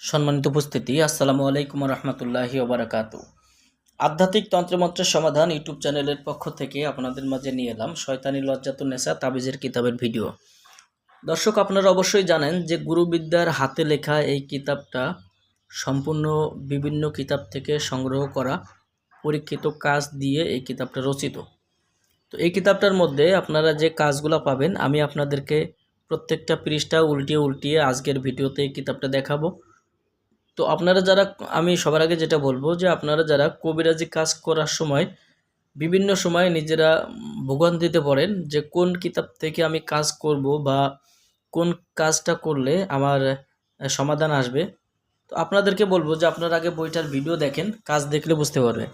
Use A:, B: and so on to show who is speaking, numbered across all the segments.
A: সম্মানিত উপস্থিতি, আসসালামু আলাইকুম রহমতুল্লাহি ওবরাকাত। আধ্যাত্মিক তন্ত্রমন্ত্রের সমাধান ইউটিউব চ্যানেলের পক্ষ থেকে আপনাদের মাঝে নিয়ে এলাম শয়তানি লজ্জাতুন নেশা তাবিজের কিতাবের ভিডিও। দর্শক, আপনারা অবশ্যই জানেন যে গুরুবিদ্যার হাতে লেখা এই কিতাবটা সম্পূর্ণ বিভিন্ন কিতাব থেকে সংগ্রহ করা, পরীক্ষিত কাজ দিয়ে এই কিতাবটা রচিত। তো এই কিতাবটার মধ্যে আপনারা যে কাজগুলো পাবেন, আমি আপনাদেরকে প্রত্যেকটা পৃষ্ঠা উল্টিয়ে উল্টিয়ে আজকের ভিডিওতে এই কিতাবটা দেখাবো। তো আপনারা যারা, আমি সবার আগে যেটা বলব যে আপনারা যারা কবিরাজি কাজ করার সময়, বিভিন্ন সময় নিজেরা ভোগান্তিতে পড়েন যে কোন কিতাব থেকে আমি কাজ করব বা কোন কাজটা করলে আমার সমাধান আসবে, তো আপনাদেরকে বলব যে আপনারা আগে বইটার ভিডিও দেখেন, কাজ দেখলে বুঝতে পারবে।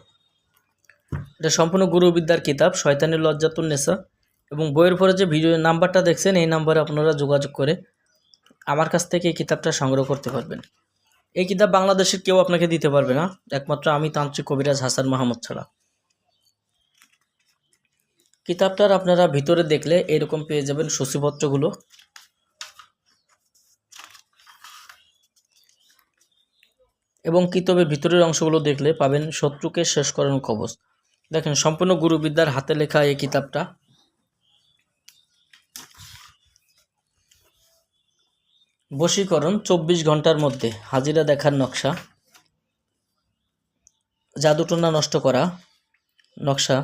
A: এটা সম্পূর্ণ গুরুবিদ্যার কিতাব, শয়তানের লজ্জাতুন নেশা এবং বইয়ের পরে যে ভিডিও নাম্বারটা দেখছেন, এই নাম্বারে আপনারা যোগাযোগ করে আমার কাছ থেকে এই কিতাবটা সংগ্রহ করতে পারবেন। এই কিতাব বাংলাদেশের কেউ আপনাকে দিতে পারবে না। একমাত্র আমি তান্ত্রিক কবিরাজ হাসান মাহমুদ ছাড়া। কিতাবটার আপনারা ভিতরে দেখলে এরকম পেয়ে যাবেন সূচিপত্রগুলো। এবং কিতাবের ভিতরের অংশগুলো দেখলে পাবেন শত্রুকে শেষ করানো কবচ দেখেন, সম্পূর্ণ গুরুবিদ্যার হাতে লেখা এই কিতাবটা। বশীকরণ চব্বিশ ঘণ্টার মধ্যে, হাজিরা দেখার নকশা। জাদুটনা নষ্ট করা নকশা,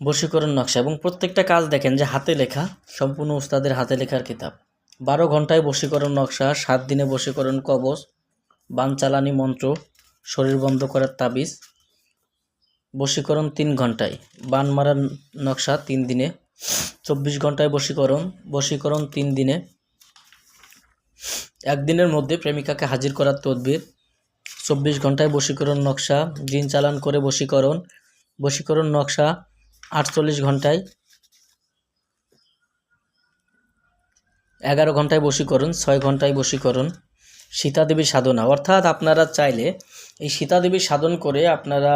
A: বশীকরণ নকশা এবং প্রত্যেকটা কাজ দেখেন যে হাতে লেখা, সম্পূর্ণ উস্তাদের হাতে লেখার কিতাব। বারো ঘন্টায় বশীকরণ নকশা, সাত দিনে বশীকরণ কবচ বান চালানি মন্ত্র, শরীর বন্ধ করার তাবিজ। বশীকরণ তিন ঘন্টায়, বান মারার নকশা তিন দিনে। চব্বিশ ঘন্টায় বশীকরণ বশীকরণ তিন দিনে। একদিনের মধ্যে প্রেমিকাকে হাজির করার তদবির। চব্বিশ ঘন্টায় বশীকরণ নকশা জিন চালান করে বশীকরণ বশীকরণ নকশা, আটচল্লিশ ঘন্টায় এগারো ঘন্টায় বশীকরণ, ছয় ঘন্টায় বশীকরণ সীতাদেবী সাধনা। অর্থাৎ আপনারা চাইলে এই সীতাদেবী সাধন করে আপনারা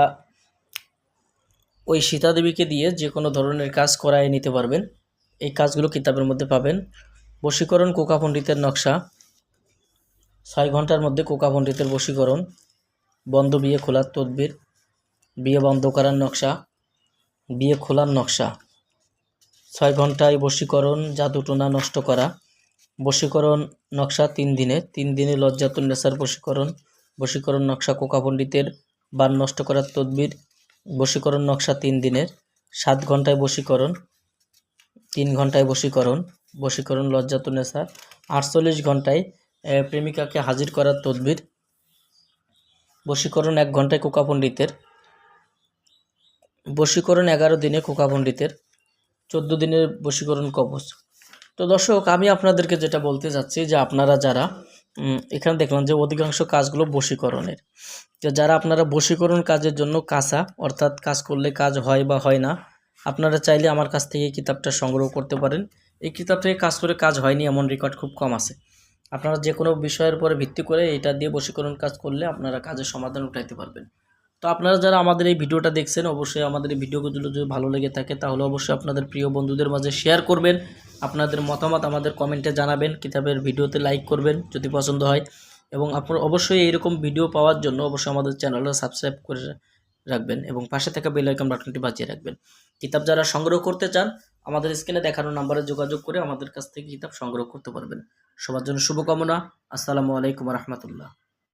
A: ওই সীতাদেবীকে দিয়ে যে কোনো ধরনের কাজ করায় নিতে পারবেন। এই কাজগুলো কিতাবের মধ্যে পাবেন। বশীকরণ কোকা পণ্ডিতের নকশা ছয় ঘণ্টার মধ্যে কোকা পণ্ডিতের বশীকরণ, বন্ধ বিয়ে খোলার তদবির, বিয়ে বন্ধ করার নকশা, বিয়ে খোলার নকশা। ছয় ঘন্টায় বশীকরণ, জাদুটোনা নষ্ট করা। বশীকরণ নকশা তিন দিনে তিন দিনে লজ্জাতুল নেশার বশীকরণ বশীকরণ নকশা কোকা পণ্ডিতের বান নষ্ট করার তদবির, বশীকরণ নকশা তিন দিনের সাত ঘন্টায় বশীকরণ, তিন ঘন্টায় বশীকরণ বশীকরণ লজ্জাতুল নেশা, আটচল্লিশ ঘন্টায় প্রেমিকাকে হাজির করার তদবির। বশীকরণ এক ঘন্টায় কোকা পণ্ডিতের বশীকরণ এগারো দিনে কোকা পণ্ডিতের চোদ্দ দিনের বশীকরণ কবচ। তো দর্শক, আমি আপনাদেরকে যেটা বলতে চাচ্ছি যে আপনারা যারা এখানে দেখলাম যে অধিকাংশ কাজগুলো বশীকরণের। তো যারা আপনারা বশীকরণ কাজের জন্য কাঁচা, অর্থাৎ কাজ করলে কাজ হয় বা হয় না, আপনারা চাইলে আমার কাছ থেকে কিতাবটা সংগ্রহ করতে পারেন। এই কিতাব থেকে কাজ করে কাজ হয়নি, এমন রেকর্ড খুব কম আছে। আপনারা যে কোনো বিষয়ের উপরে ভিত্তি করে এটা দিয়ে বশীকরণ কাজ করলে আপনারা কাজের সমাধান উঠাইতে পারবেন। তো আপনারা যারা আমাদের এই ভিডিওটা দেখছেন, অবশ্যই আমাদের এই ভিডিওগুলো যদি ভালো লেগে থাকে, তাহলে অবশ্যই আপনাদের প্রিয় বন্ধুদের মাঝে শেয়ার করবেন। আপনাদের মতামত আমাদের কমেন্টে জানাবেন, কিতাবের ভিডিওতে লাইক করবেন যদি পছন্দ হয়। এবং আপনার অবশ্যই এইরকম ভিডিও পাওয়ার জন্য অবশ্যই আমাদের চ্যানেলটা সাবস্ক্রাইব করে রাখবেন এবং পাশে থাকা বেল আইকন বাটনটি বাজিয়ে রাখবেন। কিতাব যারা সংগ্রহ করতে চান আমাদের স্ক্রিনে দেখানো নাম্বারে যোগাযোগ করে আমাদের কাছ থেকে কিতাব সংগ্রহ করতে পারবেন। সবার জন্য শুভকামনা। আসসালামু আলাইকুম রহমতুল্লাহ।